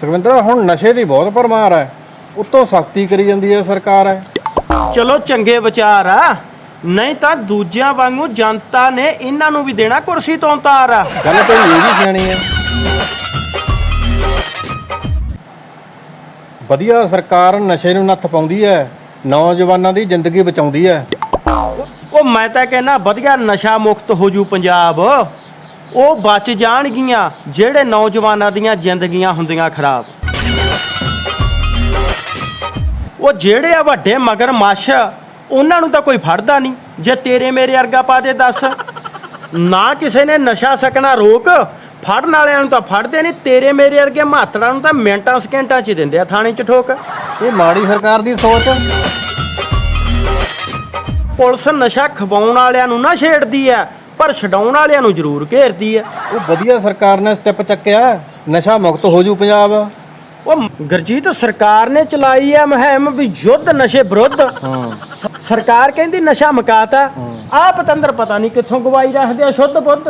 ਸੁਖਵਿੰਦਰ ਹੁਣ ਨਸ਼ੇ ਦੀ ਬਹੁਤ ਪਰਮਾਰ ਹੈ। ਉੱਤੋਂ ਸਖਤੀ ਕਰੀ ਜਾਂਦੀ ਹੈ ਸਰਕਾਰ ਹੈ। ਚਲੋ ਚੰਗੇ ਵਿਚਾਰ ਆ। ਨਹੀਂ ਤਾਂ ਦੂਜਿਆਂ ਵਾਂਗੂ ਜਨਤਾ ਨੇ ਇਹਨਾਂ ਨੂੰ ਵੀ ਦੇਣਾ ਕੁਰਸੀ ਤੋਂ ਉਤਾਰ। ਆ ਗੱਲ ਤੇ ਇਹ ਵੀ ਸਿਆਣੀ ਹੈ। ਵਧੀਆ ਸਰਕਾਰ ਨਸ਼ੇ ਨੂੰ ਨੱਥ ਪਾਉਂਦੀ ਹੈ ਨੌਜਵਾਨਾਂ ਦੀ ਜ਼ਿੰਦਗੀ ਬਚਾਉਂਦੀ ਹੈ। ਉਹ ਮੈਂ ਤਾਂ ਕਹਿੰਦਾ ਵਧੀਆ ਨਸ਼ਾ ਮੁਕਤ ਹੋ ਜੂ ਪੰਜਾਬ। ਉਹ ਬਚ ਜਾਣਗੀਆਂ ਜਿਹੜੇ ਨੌਜਵਾਨਾਂ ਦੀਆਂ ਜ਼ਿੰਦਗੀਆਂ ਹੁੰਦੀਆਂ ਖਰਾਬ। ਉਹ ਜਿਹੜੇ ਆ ਵੱਡੇ ਮਗਰ ਮੱਛ ਉਹਨਾਂ ਨੂੰ ਤਾਂ ਕੋਈ ਫੜਦਾ ਨਹੀਂ। ਜੇ ਤੇਰੇ ਮੇਰੇ ਵਰਗਾ ਪਾ ਦੇ ਦੱਸ। ਨਾ ਕਿਸੇ ਨੇ ਨਸ਼ਾ ਸਕਣਾ ਰੋਕ। ਫੜਨ ਵਾਲਿਆਂ ਨੂੰ ਤਾਂ ਫੜਦੇ ਨਹੀਂ ਤੇਰੇ ਮੇਰੇ ਵਰਗੇ ਮਾਤੜਾਂ ਨੂੰ ਤਾਂ ਮਿੰਟਾਂ ਸਕਿੰਟਾਂ 'ਚ ਹੀ ਦਿੰਦੇ ਆ ਥਾਣੇ 'ਚ ਠੋਕ। ਇਹ ਮਾੜੀ ਸਰਕਾਰ ਦੀ ਸੋਚ ਪੁਲਿਸ ਨਸ਼ਾ ਖਵਾਉਣ ਵਾਲਿਆਂ ਨੂੰ ਨਾ ਛੇੜਦੀ ਆ ਪਰ ਛਡਾਉਣ ਵਾਲਿਆਂ ਨੂੰ ਜ਼ਰੂਰ ਘੇਰਦੀ ਆ ਉਹ ਵਧੀਆ ਸਰਕਾਰ ਨੇ ਸਟੈਪ ਚੱਕਿਆ ਨਸ਼ਾ ਮੁਕਤ ਹੋ ਜੂ ਪੰਜਾਬ। ਉਹ ਗਰਜੀਤ ਸਰਕਾਰ ਨੇ ਚਲਾਈ ਹੈ ਮੁਹਿੰਮ ਵੀ ਯੁੱਧ ਨਸ਼ੇ ਵਿਰੁੱਧ। ਹਾਂ। ਸ- ਸਰਕਾਰ ਕਹਿੰਦੀ ਨਸ਼ਾ ਮਕਾਤਾ। ਆ ਪਤੰਦਰ ਪਤਾ ਨਹੀਂ ਕਿੱਥੋਂ ਗਵਾਈ ਰੱਖਦੇ ਆ ਸ਼ੁੱਧ ਬੁੱਧ।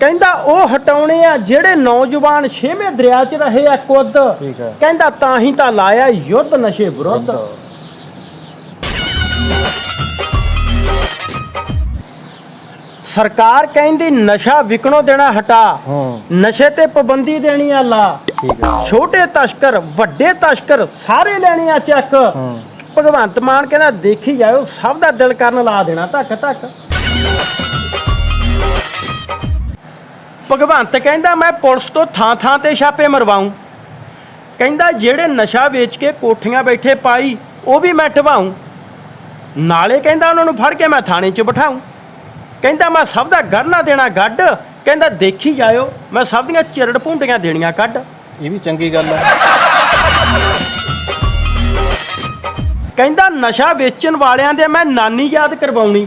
ਕਹਿੰਦਾ ਉਹ ਹਟਾਉਣੇ ਆ ਜਿਹੜੇ ਨੌਜਵਾਨ ਛੇਵੇਂ ਦਰਿਆ 'ਚ ਰਹੇ ਆ ਕੁੱਦ। ਠੀਕ ਹੈ। ਕਹਿੰਦਾ ਤਾਂ ਹੀ ਤਾਂ ਲਾਇਆ ਯੁੱਧ ਨਸ਼ੇ ਵਿਰੁੱਧ। ਸਰਕਾਰ ਕਹਿੰਦੀ ਨਸ਼ਾ ਵਿਕਣੋਂ ਦੇਣਾ ਹਟਾ। ਹਾਂ। ਨਸ਼ੇ ਤੇ ਪਾਬੰਦੀ ਦੇਣੀ ਆ ਲਾ। ਠੀਕ ਹੈ। ਛੋਟੇ ਤਸਕਰ ਵੱਡੇ ਤਸਕਰ ਸਾਰੇ ਲੈਣੇ ਆ ਚੱਕ। ਹਾਂ। ਭਗਵੰਤ ਮਾਨ ਕਹਿੰਦਾ ਦੇਖੀ ਜਾਓ ਸਭ ਦਾ ਦਿਲ ਕਰਨ ਲਾ ਦੇਣਾ ਧੱਕ ਧੱਕ ਭਗਵੰਤ ਕਹਿੰਦਾ ਮੈਂ ਪੁਲਿਸ ਤੋਂ ਥਾਂ ਥਾਂ ਤੇ ਛਾਪੇ ਮਰਵਾਉਂ। ਕਹਿੰਦਾ ਜਿਹੜੇ ਨਸ਼ਾ ਵੇਚ ਕੇ ਕੋਠੀਆਂ ਬੈਠੇ ਪਾਈ ਉਹ ਵੀ ਮੈਂ ਢਵਾਉਂ ਨਾਲੇ ਕਹਿੰਦਾ ਉਹਨਾਂ ਨੂੰ ਫੜ ਕੇ ਮੈਂ ਥਾਣੇ 'ਚ ਬਿਠਾਉਂ। ਕਹਿੰਦਾ ਮੈਂ ਸਭ ਦਾ ਗੜਨਾ ਦੇਣਾ ਗੱਡ। ਕਹਿੰਦਾ ਦੇਖੀ ਜਾਇਓ ਮੈਂ ਸਭ ਦੀਆਂ ਚਿਰੜ ਭੁੰਡੀਆਂ ਦੇਣੀਆਂ ਕੱਢ ਇਹ ਵੀ ਚੰਗੀ ਗੱਲ ਹੈ ਕਹਿੰਦਾ ਨਸ਼ਾ ਵੇਚਣ ਵਾਲਿਆਂ ਦੇ ਮੈਂ ਨਾਨੀ ਯਾਦ ਕਰਵਾਉਣੀ।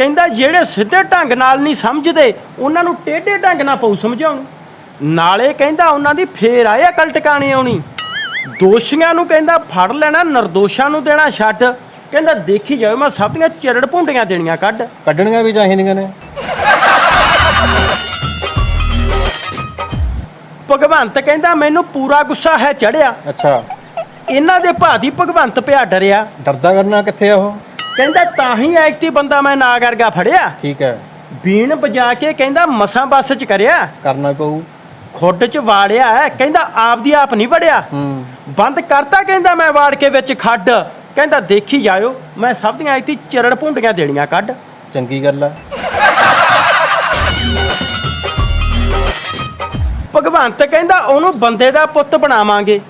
ਕਹਿੰਦਾ ਜਿਹੜੇ ਸਿੱਧੇ ਢੰਗ ਨਾਲ ਨਹੀਂ ਸਮਝਦੇ ਉਹਨਾਂ ਨੂੰ ਟੇਢੇ ਢੰਗ ਨਾਲ ਪਊ ਸਮਝਾਉਣ। ਨਾਲੇ ਕਹਿੰਦਾ ਉਹਨਾਂ ਦੀ ਫੇਰ ਆਏ ਅਕਲ ਟਿਕਾਣੇ ਆਉਣੀ। ਦੋਸ਼ੀਆਂ ਨੂੰ ਕਹਿੰਦਾ ਫੜ ਲੈਣਾ ਨਿਰਦੋਸ਼ਾਂ ਨੂੰ ਦੇਣਾ ਛੱਡ। ਕਹਿੰਦਾ ਦੇਖੀ ਜਾਓ ਮੈਂ ਸਭ ਦੀਆਂ ਚਿਰੜ ਭੁੰਡੀਆਂ ਦੇਣੀਆਂ ਕੱਢ। ਕੱਢਣੀਆਂ ਵੀ ਚਾਹੀਦੀਆਂ ਨੇ? ਭਗਵੰਤ ਕਹਿੰਦਾ ਮੈਨੂੰ ਪੂਰਾ ਗੁੱਸਾ ਹੈ ਚੜਿਆ। ਅੱਛਾ। ਇਹਨਾਂ ਦੇ ਭਾਦੀ ਭਗਵੰਤ ਪਿਆ ਡਰਿਆ। ਡਰਦਾ ਕਰਨਾ ਕਿੱਥੇ ਆ ਉਹ? ਕਹਿੰਦਾ ਤਾਂ ਹੀ ਐਕਟੀ ਬੰਦਾ ਮੈਂ ਨਾ ਕਰਗਾ ਫੜਿਆ। ਠੀਕ ਹੈ। ਬੀਣ ਵਜਾ ਕੇ ਕਹਿੰਦਾ ਮਸਾਂ ਬੱਸ ਚ ਕਰਿਆ। ਕਰਨਾ ਪਊ। ਖੁੱਡ ਚ ਵਾੜਿਆ ਹੈ, ਕਹਿੰਦਾ ਆਪਦੀ ਆਪ ਨਹੀਂ ਵੜਿਆ। ਹੂੰ। ਬੰਦ ਕਰਤਾ ਕਹਿੰਦਾ ਮੈਂ ਵਾੜ ਕੇ ਵਿੱਚ ਖੱਡ। ਕਹਿੰਦਾ ਦੇਖੀ ਜਾਇਓ ਮੈਂ ਸਭ ਦੀਆਂ ਇੱਥੇ ਚਰੜ ਭੁੰਡੀਆਂ ਦੇਣੀਆਂ ਕੱਢ। ਚੰਗੀ ਗੱਲ ਹੈ ਭਗਵੰਤ ਕਹਿੰਦਾ ਉਹਨੂੰ ਬੰਦੇ ਦਾ ਪੁੱਤ ਬਣਾਵਾਂਗੇ।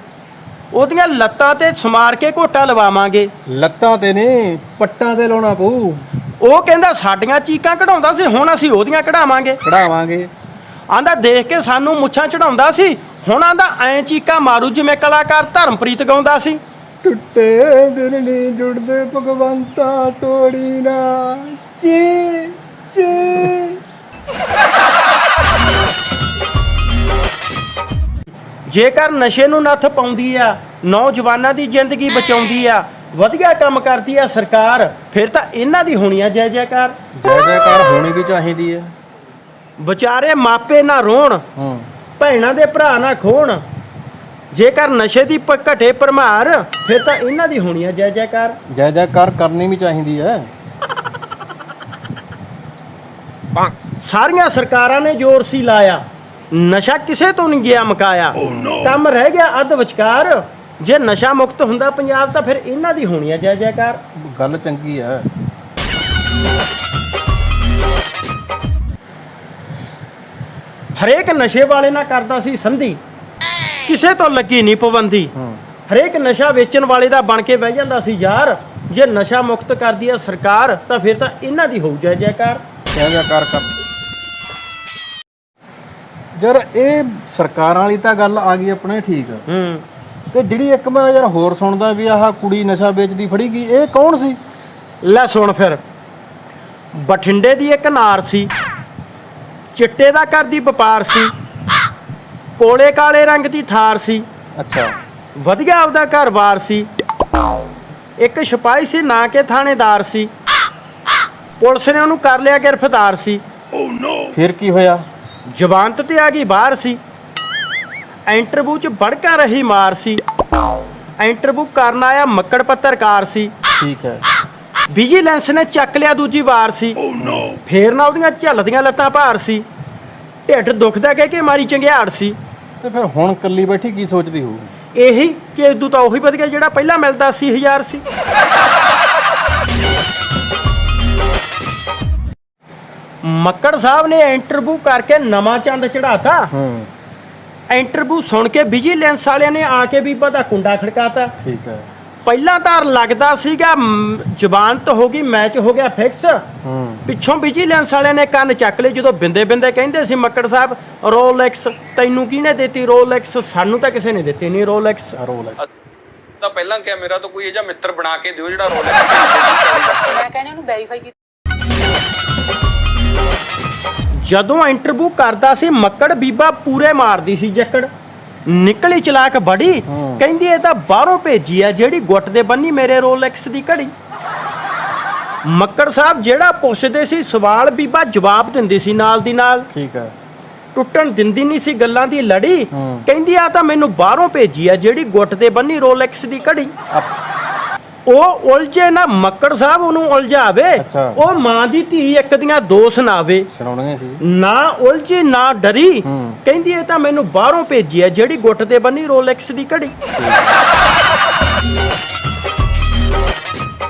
ਉਹਦੀਆਂ ਲੱਤਾਂ ਤੇ ਸਮਾਰ ਕੇ ਘੋਟਾ ਲਵਾਵਾਂਗੇ। ਲੱਤਾਂ ਤੇ ਨਹੀਂ ਪੱਟਾਂ ਤੇ ਲਾਉਣਾ ਪਊ। ਉਹ ਕਹਿੰਦਾ ਸਾਡੀਆਂ ਚੀਕਾਂ ਕਢਾਉਂਦਾ ਸੀ ਹੁਣ ਅਸੀਂ ਉਹਦੀਆਂ ਕਢਾਵਾਂਗੇ। ਕਢਾਵਾਂਗੇ। ਆਂਦਾ ਦੇਖ ਕੇ ਸਾਨੂੰ ਮੁੱਛਾਂ ਚੜਾਉਂਦਾ ਸੀ ਹੁਣ ਆਂਦਾ ਐਂ ਚੀਕਾਂ ਮਾਰੂ ਜਿਵੇਂ ਕਲਾਕਾਰ ਧਰਮਪ੍ਰੀਤ ਗਾਉਂਦਾ ਸੀ। ਟੁੱਟੇ ਦਿਲ ਨਹੀਂ ਜੁੜਦੇ ਭਗਵੰਤਾ ਤੋੜੀ ਨਾ। ਚੀ ਜੇਕਰ ਨਸ਼ੇ ਨੂੰ ਨੱਥ ਪਾਉਂਦੀ ਆ ਨੌਜਵਾਨਾਂ ਦੀ ਜ਼ਿੰਦਗੀ ਬਚਾਉਂਦੀ ਆ ਵਧੀਆ ਕੰਮ ਕਰਦੀ ਆ ਸਰਕਾਰ ਫਿਰ ਤਾਂ ਇਹਨਾਂ ਦੀ ਹੋਣੀ ਆ ਜੈ ਜੈਕਾਰ। ਜੈ ਜੈਕਾਰ ਹੋਣੀ ਵੀ ਚਾਹੀਦੀ ਹੈ ਵਿਚਾਰੇ ਮਾਪੇ ਨਾ ਰੋਣ ਹੂੰ। ਭੈਣਾਂ ਦੇ ਭਰਾ ਨਾ ਖੋਣ। ਜੇਕਰ ਨਸ਼ੇ ਦੀ ਪ- ਘਟੇ ਭਰਮਾਰ ਫਿਰ ਤਾਂ ਇਹਨਾਂ ਦੀ ਹੋਣੀ ਆ ਜੈ ਜੈਕਾਰ। ਜੈ ਜੈਕਾਰ ਕਰਨੀ ਵੀ ਚਾਹੀਦੀ ਹੈ ਸਾਰੀਆਂ ਸਰਕਾਰਾਂ ਨੇ ਜ਼ੋਰ ਸੀ ਲਾਇਆ। ਨਸ਼ਾ ਕਿਸੇ ਤੋਂ ਨਹੀਂ ਗਿਆ ਮਕਾਇਆ। ਕੰਮ ਰਹਿ ਗਿਆ ਅੱਧ ਵਿਚਕਾਰ। ਜੇ ਨਸ਼ਾ ਮੁਕਤ ਹੁੰਦਾ ਪੰਜਾਬ ਤਾਂ ਫਿਰ ਇਹਨਾਂ ਦੀ ਹੋਣੀ ਆ ਜੈ ਜੈਕਾਰ। ਗੱਲ ਚੰਗੀ ਹੈ ਹਰੇਕ ਨਸ਼ੇ ਵਾਲੇ ਨਾਲ ਕਰਦਾ ਸੀ ਸੰਧੀ। ਕਿਸੇ ਤੋਂ ਲੱਗੀ ਨਹੀਂ ਪਾਬੰਦੀ। ਹੂੰ। ਹਰੇਕ ਨਸ਼ਾ ਵੇਚਣ ਵਾਲੇ ਦਾ ਬਣ ਕੇ ਬਹਿ ਜਾਂਦਾ ਸੀ ਯਾਰ। ਜੇ ਨਸ਼ਾ ਮੁਕਤ ਕਰਦੀ ਆ ਸਰਕਾਰ ਤਾਂ ਫਿਰ ਤਾਂ ਇਹਨਾਂ ਦੀ ਹੋਊ ਜੈ ਜੈਕਾਰ। ਜੈ ਜੈਕਾਰ ਕਰ। ਜਰ ਇਹ ਸਰਕਾਰਾਂ ਵਾਲੀ ਤਾਂ ਗੱਲ ਆ ਗਈ ਆਪਣੇ ਠੀਕ ਹੂੰ। ਤੇ ਜਿਹੜੀ ਇੱਕ ਮੈਂ ਯਾਰ ਹੋਰ ਸੁਣਦਾ ਵੀ ਆਹ ਕੁੜੀ ਨਸ਼ਾ ਵੇਚਦੀ ਫੜੀ ਗਈ ਇਹ ਕੌਣ ਸੀ? ਲੈ ਸੁਣ ਫਿਰ। ਬਠਿੰਡੇ ਦੀ ਇੱਕ ਨਾਰ ਸੀ ਚਿੱਟੇ ਦਾ ਕਰਦੀ ਵਪਾਰ ਸੀ ਕੋਲੇ ਕਾਲੇ ਰੰਗ ਦੀ ਥਾਰ ਸੀ। ਅੱਛਾ। ਵਧੀਆ ਆਪਦਾ ਘਰ-ਬਾਰ ਸੀ। ਇੱਕ ਸਿਪਾਹੀ ਸੀ ਨਾ ਕੇ ਥਾਣੇਦਾਰ ਸੀ। ਪੁਲਿਸ ਨੇ ਉਹਨੂੰ ਕਰ ਲਿਆ ਗ੍ਰਿਫਤਾਰ ਸੀ। ਫਿਰ ਕੀ ਹੋਇਆ? ਜ਼ਮਾਨਤ ਤੇ ਆ ਗਈ ਬਾਹਰ ਸੀ। ਇੰਟਰਵਿਊ 'ਚ ਬੜਕਾ ਰਹੀ ਮਾਰ ਸੀ। ਇੰਟਰਵਿਊ ਕਰਨ ਆਇਆ ਮੱਕੜ ਪੱਤਰਕਾਰ ਸੀ। ਠੀਕ ਹੈ। ਵਿਜੀਲੈਂਸ ਨੇ ਚੱਕ ਲਿਆ ਦੂਜੀ ਵਾਰ ਸੀ। ਫੇਰ ਨਾ ਉਹਦੀਆਂ ਝੱਲਦੀਆਂ ਲੱਤਾਂ ਭਾਰ ਸੀ। ਢਿੱਡ ਦੁਖਦਾ ਕਹਿ ਕੇ ਮਾਰੀ ਚੰਗਿਆੜ ਸੀ। ਤੇ ਫਿਰ ਹੁਣ ਕੱਲੀ ਬੈਠੀ ਕੀ ਸੋਚਦੀ ਹੋਊ ਇਹੀ ਕਿ ਇਦੋਂ ਤਾਂ ਉਹੀ ਵਧੀਆ ਜਿਹੜਾ ਪਹਿਲਾਂ ਮਿਲਦਾ ਸੀ ਹਜ਼ਾਰ ਸੀ। ਮੱਕੜ ਸਾਹਿਬ ਨੇ ਇੰਟਰਵਿਊ ਕਰਕੇ ਨਵਾਂ ਚੰਦ ਚੜਾਤਾ ਹੂੰ। ਇੰਟਰਵਿਊ ਸੁਣ ਕੇ ਵਿਜੀਲੈਂਸ ਵਾਲਿਆਂ ਨੇ ਆ ਕੇ ਬੀਬਾ ਦਾ ਕੁੰਡਾ ਖੜਕਾਤਾ। ਠੀਕ ਹੈ। ਪਹਿਲਾਂ ਤਾਂ ਲੱਗਦਾ ਸੀਗਾ ਮ, ਜ਼ਬਾਨਤ ਹੋ ਗਈ ਮੈਚ ਹੋ ਗਿਆ ਫਿਕਸ ਹੂੰ। ਪਿੱਛੋਂ ਵਿਜੀਲੈਂਸ ਵਾਲਿਆਂ ਨੇ ਕੰਨ ਚੱਕ ਲਏ ਜਦੋਂ ਬਿੰਦੇ ਬਿੰਦੇ ਕਹਿੰਦੇ ਸੀ ਮੱਕੜ ਸਾਹਿਬ ਰੋਲੈਕਸ ਤੈਨੂੰ ਕਿਹਨੇ ਦਿੱਤੀ? ਰੋਲੈਕਸ ਸਾਨੂੰ ਤਾਂ ਕਿਸੇ ਨੇ ਦਿੱਤੀ ਨਹੀਂ ਰੋਲੈਕਸ ਤਾਂ ਪਹਿਲਾਂ ਕਿਹਾ ਮੇਰਾ ਤਾਂ ਕੋਈ ਇਹ ਜਿਹਾ ਮਿੱਤਰ ਬਣਾ ਕੇ ਦਿਓ ਜਿਹੜਾ ਰੋਲੇ ਤੇ ਮੈਂ ਕਹਿੰਦੀ ਉਹਨੂੰ ਵੈਰੀਫਾਈ ਕੀਤਾ ਜਦੋਂ ਇੰਟਰਵਿਊ ਕਰਦਾ ਸੀ ਮੱਕੜ ਬੀਬਾ ਪੂਰੇ ਮਾਰਦੀ ਸੀ ਜੱਕੜ ਨਿਕਲੀ ਚਲਾਕ ਬੜੀ। ਕਹਿੰਦੀ ਇਹ ਤਾਂ ਬਾਹਰੋਂ ਭੇਜੀ ਆ ਜਿਹੜੀ ਗੁੱਟ ਦੇ ਬੰਨੀ ਮੇਰੇ ਰੋਲੈਕਸ ਦੀ ਘੜੀ। ਮੱਕੜ ਸਾਹਿਬ ਜਿਹੜਾ ਪੁੱਛਦੇ ਸੀ ਸਵਾਲ ਬੀਬਾ ਜਵਾਬ ਦਿੰਦੀ ਸੀ ਨਾਲ ਦੀ ਨਾਲ। ਠੀਕ ਹੈ। ਟੁੱਟਣ ਦਿੰਦੀ ਨਹੀਂ ਸੀ ਗੱਲਾਂ ਦੀ ਲੜੀ। ਕਹਿੰਦੀ ਆ ਤਾਂ ਮੈਨੂੰ ਬਾਹਰੋਂ ਭੇਜੀ ਆ ਜਿਹੜੀ ਗੁੱਟ ਦੇ ਬੰਨੀ ਰੋਲੈਕਸ ਦੀ ਘੜੀ। ਉਹ ਉਲਝੇ ਨਾ ਮੱਕੜ ਸਾਹਿਬ ਉਹਨੂੰ ਉਲਝਾਵੇ ਅੱਛਾ। ਉਹ ਮਾਂ ਦੀ ਧੀ ਇੱਕ ਦੀਆਂ ਦੋ ਸੁਣਾਵੇ। ਸੁਣਾਉਣੀਆਂ ਸੀ। ਨਾ ਉਲਝੀ ਨਾ ਡਰੀ। ਹੂੰ। ਕਹਿੰਦੀ ਇਹ ਤਾਂ ਮੈਨੂੰ ਬਾਹਰੋਂ ਭੇਜੀ ਆ ਜਿਹੜੀ ਗੁੱਟ ਤੇ ਬੰਨੀ ਰੋਲੈਕਸ ਦੀ ਘੜੀ।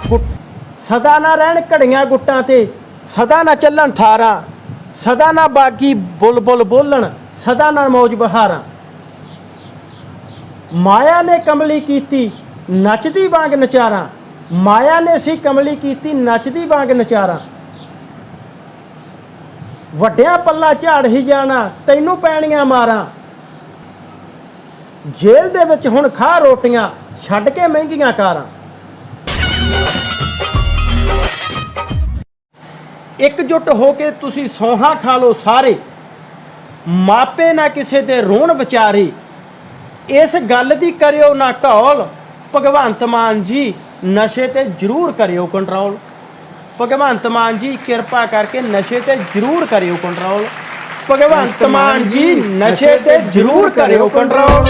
ਗੁੱਟ- ਸਦਾ ਨਾ ਰਹਿਣ ਘੜੀਆਂ ਗੁੱਟਾਂ ਤੇ ਸਦਾ ਨਾ ਚੱਲਣ ਥਾਰਾਂ ਸਦਾ ਨਾ ਬਾਗੀ ਬੁਲਬੁਲ ਬੋਲਣ ਸਦਾ ਨਾ ਮੌਜ ਬਹਾਰਾਂ। ਮਾਇਆ ਨੇ ਕਮਲੀ ਕੀਤੀ ਨੱਚਦੀ ਵਾਂਗ ਨਚਾਰਾਂ। ਮਾਇਆ ਨੇ ਸੀ ਕਮਲੀ ਕੀਤੀ, ਨੱਚਦੀ ਵਾਂਗ ਨਚਾਰਾਂ। ਵੱਡਿਆਂ ਪੱਲਾ ਝਾੜ ਹੀ ਜਾਣਾ, ਤੈਨੂੰ ਪੈਣੀਆਂ ਮਾਰਾਂ। ਜੇਲ੍ਹ ਦੇ ਵਿੱਚ ਹੁਣ ਖਾ ਰੋਟੀਆਂ, ਛੱਡ ਕੇ ਮਹਿੰਗੀਆਂ ਕਾਰਾਂ। ਇਕਜੁੱਟ ਹੋ ਕੇ ਤੁਸੀਂ ਸੌਹਾਂ ਖਾ ਲਓ ਸਾਰੇ। ਮਾਪੇ ਨਾ ਕਿਸੇ ਦੇ ਰੋਣ ਵਿਚਾਰੇ। ਇਸ ਗੱਲ ਦੀ ਕਰਿਓ ਨਾ ਘੌਲ ਭਗਵੰਤ ਮਾਨ ਜੀ ਨਸ਼ੇ ਤੇ ਜ਼ਰੂਰ ਕਰਿਓ ਕੰਟਰੋਲ ਭਗਵੰਤ ਮਾਨ ਜੀ ਕਿਰਪਾ ਕਰਕੇ ਨਸ਼ੇ ਤੇ ਜ਼ਰੂਰ ਕਰਿਓ ਕੰਟਰੋਲ ਭਗਵੰਤ ਮਾਨ ਜੀ ਨਸ਼ੇ ਤੇ ਜ਼ਰੂਰ ਕਰਿਓ ਕੰਟਰੋਲ